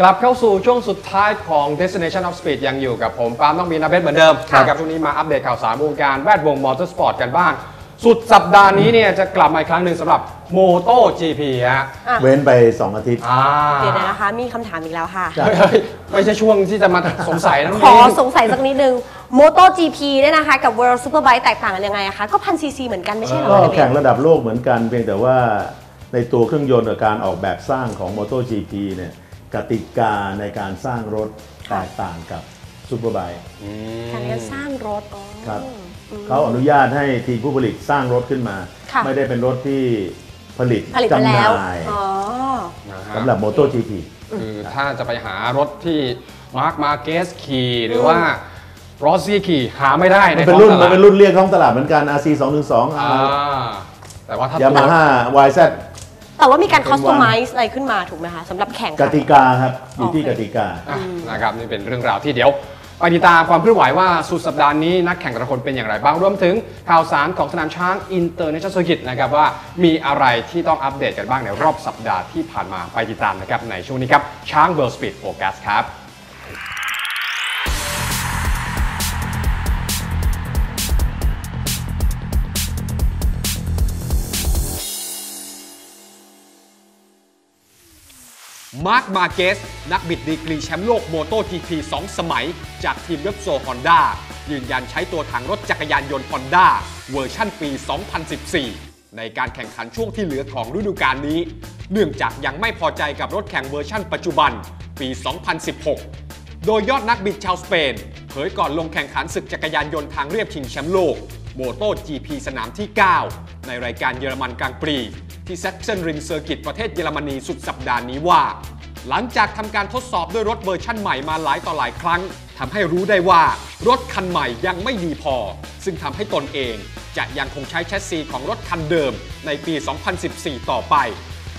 กลับเข้าสู่ช่วงสุดท้ายของ Destination of Speed ยังอยู่กับผมปาล์มต้องมีนาเบสเหมือนเดิมค่ะนะครับช่วงนี้มาอัปเดตข่าวสารวงการแวดวงมอเตอร์สปอร์ตกันบ้าง สุดสัปดาห์นี้เนี่ยจะกลับมาอีกครั้งหนึ่งสำหรับ Moto GP ฮะอะเว้นไป 2 อาทิตย์ อ่าเดี๋ยวนะคะ มีคำถามอีกแล้วค่ะจ้ะเฮ้ยไม่ใช่ช่วงที่จะมาสงสัยนะขอสงสัยสักนิดนึง Moto GP เนี่ยนะคะ กับ World Superbike แตกต่างกันยังไงอะคะ ก็พันซีซีเหมือนกันไม่ใช่เหรอก็คะแข่งระดับโลกเหมือนกัน เพียงแต่ว่าในตัวเครื่องยนต์กับการออกแบบสร้างของ MotoGP เนี่ย กติกาในการสร้างรถแตกต่างกับซูเปอร์ไบค์การการสร้างรถอ๋อครับเขาอนุญาตให้ทีมผู้ผลิตสร้างรถขึ้นมาค่ะไม่ได้เป็นรถที่ผลิตผลิตมาจำหแล้วน่ายอ๋อนะฮะสำหรับ MotoGP คือถ้าจะไปหารถที่มาร์คมาเกสขี่หรือว่ารอสซี่ขี่หาไม่ได้ในมันเป็นรุ่นท้องตมัลานดเป็นรุ่นเรียกท้องตลาดเหมือนกัน RC 212อ่าแต่ว่าถ้ายามาฮ่า YZ แต่ว่ามีการเป็นวัน customize อะไรขึ้นมาถูกไหมคะสำหรับแข่งกขัน ติกาครับอยู่ที่โอเคกติกา อะนะครับนี่เป็นเรื่องราวที่เดี๋ยวไปติดตามความเคลื่อนไหวว่าสุดสัปดาห์นี้นักแข่งแต่ละคนเป็นอย่างไรบ้างรวมถึงข่าวสารของสนามช้างอินเตอร์เนชั่นแนลกิจนะครับว่ามีอะไรที่ต้องอัปเดตกันบ้างในรอบสัปดาห์ที่ผ่านมาไปติดตามนะครับในช่วงนี้ครับช้างเวิร์สปีดโฟกัสครับ มาร์คมาเกส นักบิดดีกรีแชมป์โลกโมโต GP 2 สมัย จากทีมเว็บโซฮอนด้ายืนยันใช้ตัวถังรถจักรยานยนต์ฮอนด้าเวอร์ชั่นปี 2014 ในการแข่งขันช่วงที่เหลือของฤดูกาลนี้ เนื่องจากยังไม่พอใจกับรถแข่งเวอร์ชั่นปัจจุบันปี 2016 โดยยอดนักบิดชาวสเปน เผยก่อนลงแข่งขันศึกจักรยานยนต์ทางเรียบชิงแชมป์โลกโมโต GP สนามที่ 9 ในรายการเยอรมันกลางปรี ที่แซกเซนริงเซอร์กิตประเทศเยอรมนีสุดสัปดาห์นี้ว่า หลังจากทำการทดสอบด้วยรถเวอร์ชั่นใหม่มาหลายต่อหลายครั้งทำให้รู้ได้ว่ารถคันใหม่ยังไม่ดีพอ ซึ่งทำให้ตนเองจะยังคงใช้แชสซีของรถคันเดิมในปี 2014 ต่อไป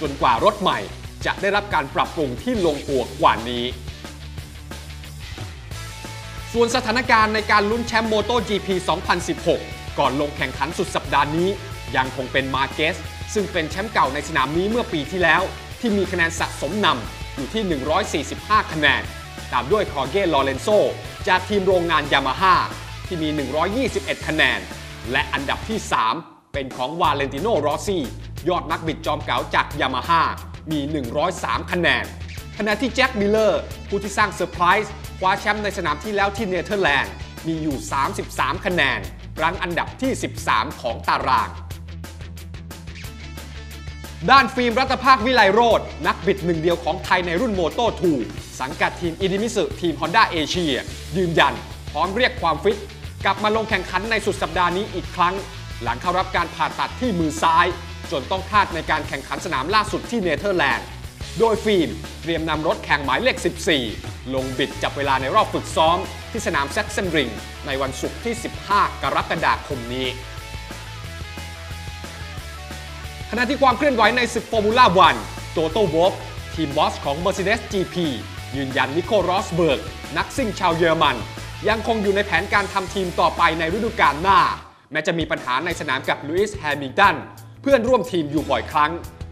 จนกว่ารถใหม่จะได้รับการปรับปรุงที่ลงตัวกว่านี้ ส่วนสถานการณ์ในการลุ้นแชมป์โมโต GP 2016 ก่อนลงแข่งขันสุดสัปดาห์นี้ ยังคงเป็นมาเกส ซึ่งเป็นแชมป์เก่าในสนามนี้เมื่อปีที่แล้ว ที่มีคะแนนสะสมนำอยู่ที่ 145 คะแนน ตามด้วยคอร์เกลอเรนโซจากทีมโรงงานยามาฮ่าที่มี 121 คะแนน และอันดับที่ 3 เป็นของวาเลนติโนรอซี่ ยอดนักบิดจอมเก๋าจากยามาฮ่ามี 103 คะแนน ขณะที่แจ็คมิลเลอร์ ผู้ที่สร้างเซอร์ไพรส์คว้าแชมป์ในสนามที่แล้วที่เนเธอร์แลนด์มีอยู่ 33 คะแนน รั้งอันดับที่ 13 ของตาราง ด้านฟิล์มรัตภาควิไลโรดนักบิดหนึ่งเดียวของไทยในรุ่นโมโต2สังกัดทีมอิดิมิสึทีม Honda เอเชียยืนยัน พร้อมเรียกความฟิต กลับมาลงแข่งขันในสุดสัปดาห์นี้อีกครั้ง หลังเข้ารับการผ่าตัดที่มือซ้าย จนต้องพลาดในการแข่งขันสนามล่าสุดที่เนเธอร์แลนด์ โดยฟิล์มเตรียมนำรถแข่งหมายเลข 14 ลงบิดจับเวลาในรอบฝึกซ้อม ที่สนามแซกเซนริงในวันศุกร์ที่ 15 กรกฎาคมนี้ ขณะที่ความเคลื่อนไหวในศึกฟอร์มูล่าวันโตโต้วอฟทีมบอสของ Mercedes GP ยืนยันนิโครอสเบิร์ก นักซิ่งชาวเยอรมัน ยังคงอยู่ในแผนการทำทีมต่อไปในฤดูกาลหน้า แม้จะมีปัญหาในสนามกับลุยส์แฮมิลตันเพื่อนร่วมทีมอยู่บ่อยครั้ง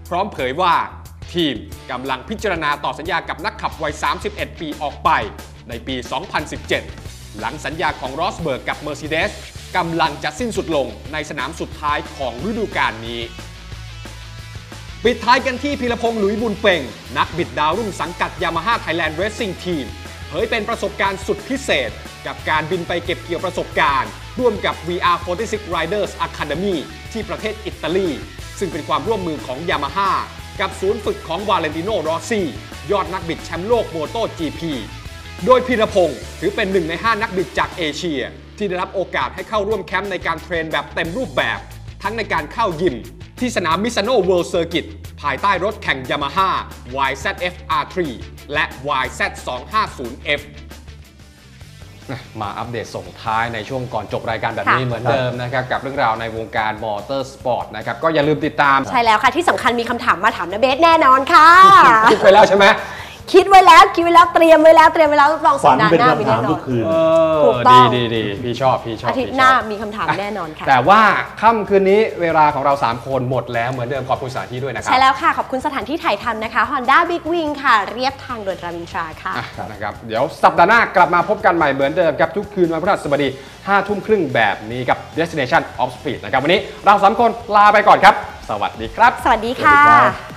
พร้อมเผยว่า ทีมกำลังพิจารณาต่อสัญญากับนักขับวัย 31 ปีออกไป ในปี 2017 หลังสัญญาของรอสเบิร์กกับ Mercedes กำลังจะสิ้นสุดลงในสนามสุดท้ายของฤดูกาลนี้ ปิดท้ายกันที่พีรพงษ์หลุยบุญเป่ง นักบิดดาวรุ่งสังกัด Yamaha Thailand Racing Team เผยเป็นประสบการณ์สุดพิเศษ กับการบินไปเก็บเกี่ยวประสบการณ์ ร่วมกับ VR46 Riders Academy ที่ประเทศอิตาลี ซึ่งเป็นความร่วมมือของ Yamaha กับศูนย์ฝึกของวาเลนติโนรอซี่ยอดนักบิดแชมป์โลกโมโต GP โดยพีรพงศ์ถือเป็นหนึ่งใน 5 นักบิดจากเอเชีย ที่ได้รับโอกาสให้เข้าร่วมแคมป์ในการเทรนแบบเต็มรูปแบบ ทั้งในการเข้ายิม ที่สนามมิซานโนเวิลด์เซอร์กิตภายใต้รถแข่ง Yamaha YZF R3 และ YZ250F มาอัปเดตส่งท้ายในช่วงก่อนจบรายการแบบนี้ค่ะเหมือนเดิมนะครับ กับเรื่องราวในวงการมอเตอร์สปอร์ตนะครับ ก็อย่าลืมติดตาม ใช่แล้วค่ะ ที่สำคัญมีคำถามมาถามนะเบสแน่นอนค่ะ คิดไปแล้วใช่ไหม คิดไว้แล้วคิดไว้แล้วเตรียมไว้แล้วเตรียมไว้แล้วรับรองสัฝัปนดาห์เป็นหน้ามีคำแน่ถามนอทุน กคืน เอถูอกต้ดีอง ดีดีพี่ชอบพี่ชอบอาทิตย์พี่หชน้าอบมีคำถามแน่นอนค่ะ แต่ว่าค่ำคืนนี้เวลาของเรา 3 คนหมดแล้วเหมือนเดิมขอบคุณสถานที่ด้วยนะครับ ใช่แล้วค่ะ ขอบคุณสถานที่ถ่ายทำนะคะ Honda Big Wing ค่ะ เรียบทางด่วนรามอินทราค่ะ อะนะครับเดี๋ยวสัปดาห์หน้ากลับมาพบกันใหม่เหมือนเดิมครับ ทุกคืนวันพฤหัสบดี5ทุ่มครึ่งแบบนี้กับ Destination of Speed นะครับ วันนี้เราสามคนลาไปก่อนครับ สวัสดีครับ สวัสดีสวัสดีค่ะครับ